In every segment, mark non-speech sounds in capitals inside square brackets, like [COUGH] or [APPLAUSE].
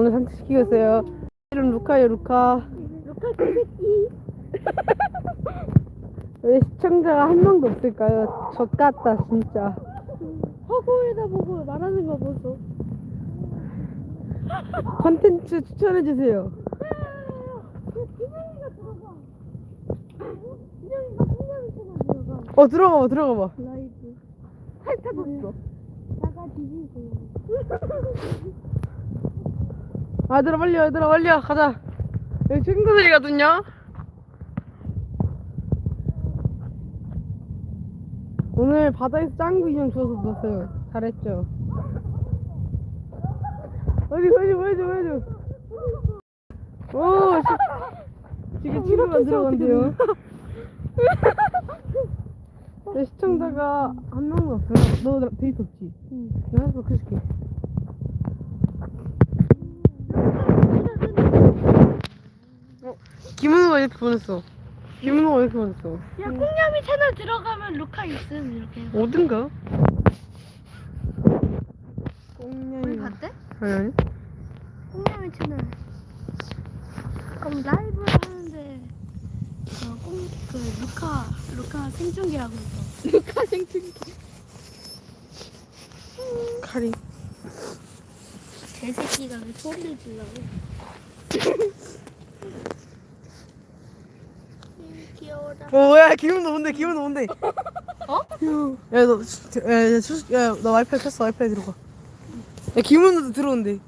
오늘 산책시키고 있어요. 이름 루카예요, 루카. 루카 그 새끼. [LAUGHS] 왜 시청자가 한 명도 없을까요? 저 같다, 진짜. 허구에다 보고 말하는 거 보소. 컨텐츠 추천해주세요. 분명이가 들어가. 채널 들어가. 어, 들어가 봐, 들어가 봐. 라이브. 핥아줬어. 나가 뒤지고. 아들아, 빨리 와, 얘들아, 빨리 와, 가자. 여기 친구들이거든요. 오늘 바다에서 짱구 인형 주워서 넣었어요. 잘했죠? 어디, 어디, 어디, 어디. 오, 시, 지금 친구가 들어간대요. 내 시청자가 한 명도 없어요. 너 나- 데이트 없지? 응. 내가 해서 클게 김은호가 이렇게 보냈어. 김은호가 이렇게 보냈어. 야, 꽁냥이 채널 들어가면 루카 있음 이렇게. 어딘가? 우리 꽁냥이. 봤대? 아니, 아니. 꽁냥이 채널. 그럼 라이브 하는데 어, 꽁 그 루카 루카 생중계하고 있어. [LAUGHS] 루카 생중계. 카리. 개새끼가 왜 소리를 질러고? [LAUGHS] 귀여워라. 어, 야, 김은호 뭔데? 김은호 뭔데? 어? 야, 너, 수- 야, 야, 수, 야, 와이파이 켰어. 와이파이 들어가. 야, 김은호도 들어온대.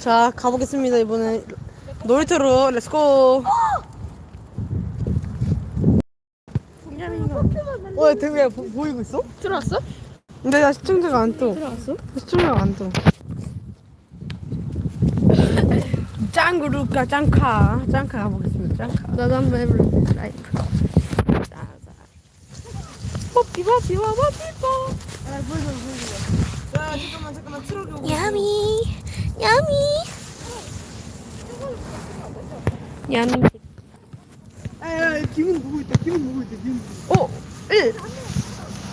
자, 가보겠습니다, 이번에. 놀이터로, 렛츠고. 어, 야, 대구야, 보, 보이고 있어? 들어왔어? 근데 나 시청자가 안 떠. 들어왔어? 시청자가 안 떠. [LAUGHS] 짱구 루카 짱카 짱카 가보겠습니다 짱카 나도 한번 해볼래. 라이브. 뽀삐 뽀삐 뽀삐 뽀 야, 잠깐만 잠깐만 트럭이 오고 야미, 야미. 야미. 아, 야, 야, 기분 보고 있다 기분 보고 있다 기분 보고 어! 1!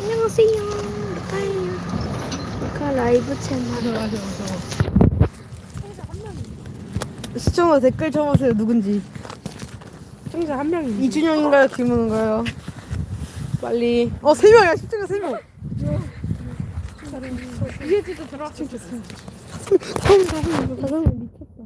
안녕하세요. 루카예요. 루카 라이브 채널. 시청자 댓글 쳐보세요 누군지 시청자 한 명이. 이준영인가요? 김은인가요? 빨리. 어 3명이야. 시청자 3명. 위에지도 들어왔어. 처음 가보는 거 가정이 미쳤다.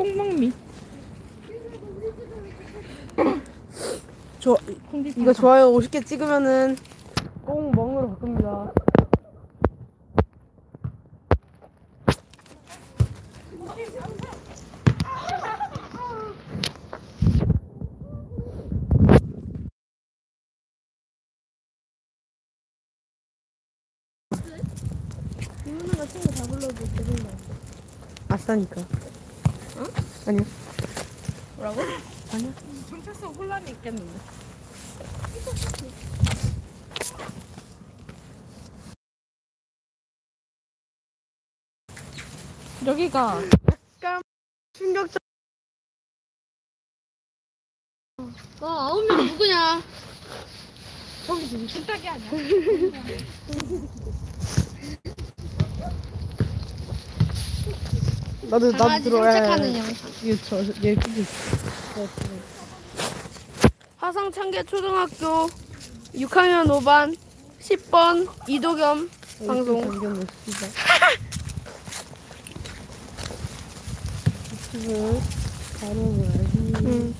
꽁멍미. 저 이거 좋아요 50개 찍으면은 꼭 멍으로 바꿉니다. 이문우가 친구 다 불러도 되는데. 아싸니까. 어? 아니요. 뭐라고? 아니요. 정체성 혼란이 있겠는데. 여기가 약간 충격적. 너 아홉 명 누구냐? 거기 지금 식탁이 아니야? [LAUGHS] 나도 나도 강아지 들어. 산책하는 영상. 이게 저얘 크기. 화성 창계 초등학교 6학년 5반 10번 이도겸 방송. 이겼네 진짜. 유튜브 바로 봐야지. 음.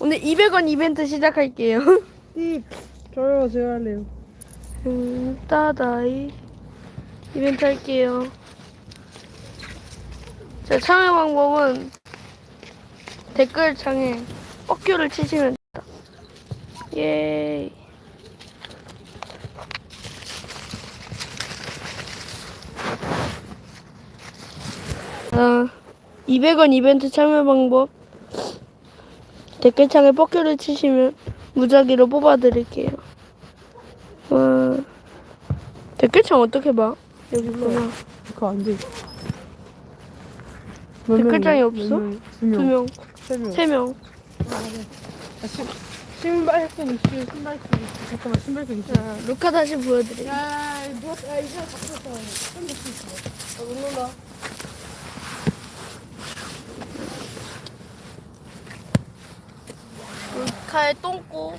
오늘 200원 이벤트 시작할게요. [LAUGHS] 띠 저요 제가 할래요. 음, 따다이 이벤트 할게요. 제 참여 방법은 댓글창에 뻑큐를 치시면 됩니다. 예. 아, 200원 이벤트 참여 방법. 댓글창에 뻑큐를 치시면 무작위로 뽑아드릴게요. 와, 댓글창 어떻게 봐? 여기 있구나. 그거 안 돼. 댓글장이 없어? 두두 명. 명, 세 명. 세 명. 아, 신- 신발끈 이슈, 신발끈 이슈. 잠깐만, 신발끈 이슈. 자, 루카 다시 보여드릴게요. 야, 누가, 야, 이제 바꿨다. 손 놓고 있어. 아, 못 논다. 루카의 똥꼬.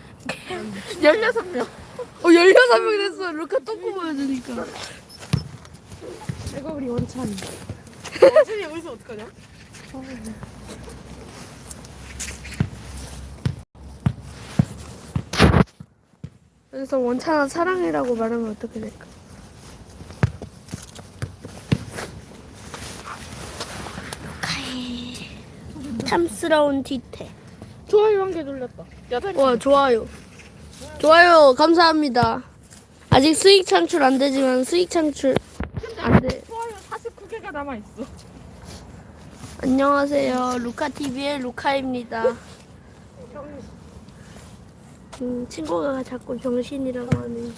16명. 어, 16명 됐어. 루카 똥꼬 보여주니까. 이거 우리 원찬. 여기서 어떡하냐? 그래서 원찬아 사랑해라고 말하면 어떻게 될까? 탐스러운 뒤태. 좋아요 한 개 눌렸다. 여덟 와 좋아요. 좋아요 감사합니다. 아직 수익 창출 안 되지만 수익 창출 안 돼. 49개가 남아 있어. 안녕하세요. 루카 TV의 루카입니다. 음, 친구가 자꾸 병신이라고 하네.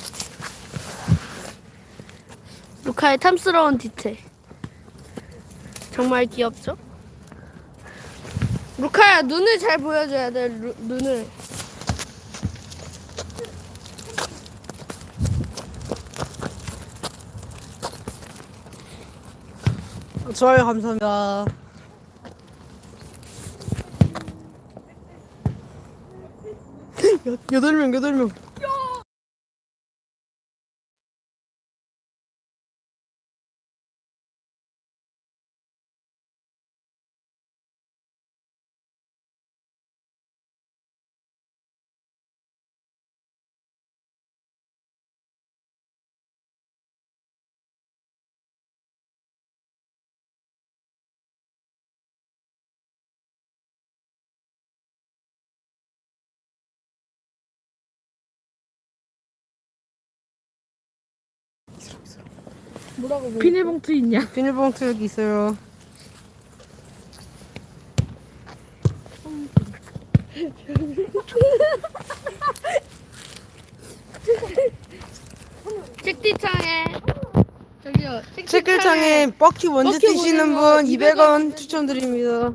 루카의 탐스러운 뒤태. 정말 귀엽죠? 루카야 눈을 잘 보여줘야 돼. 루, 눈을. 좋아요 감사합니다. [LAUGHS] 여- 여덟 명 여덟 명. 비닐봉투 있냐? 비닐봉투 여기 있어요. 책디창에 저기요. 책글창에 뻑키 먼저 뻑키 뛰시는 분 보내면 200원 추천드립니다.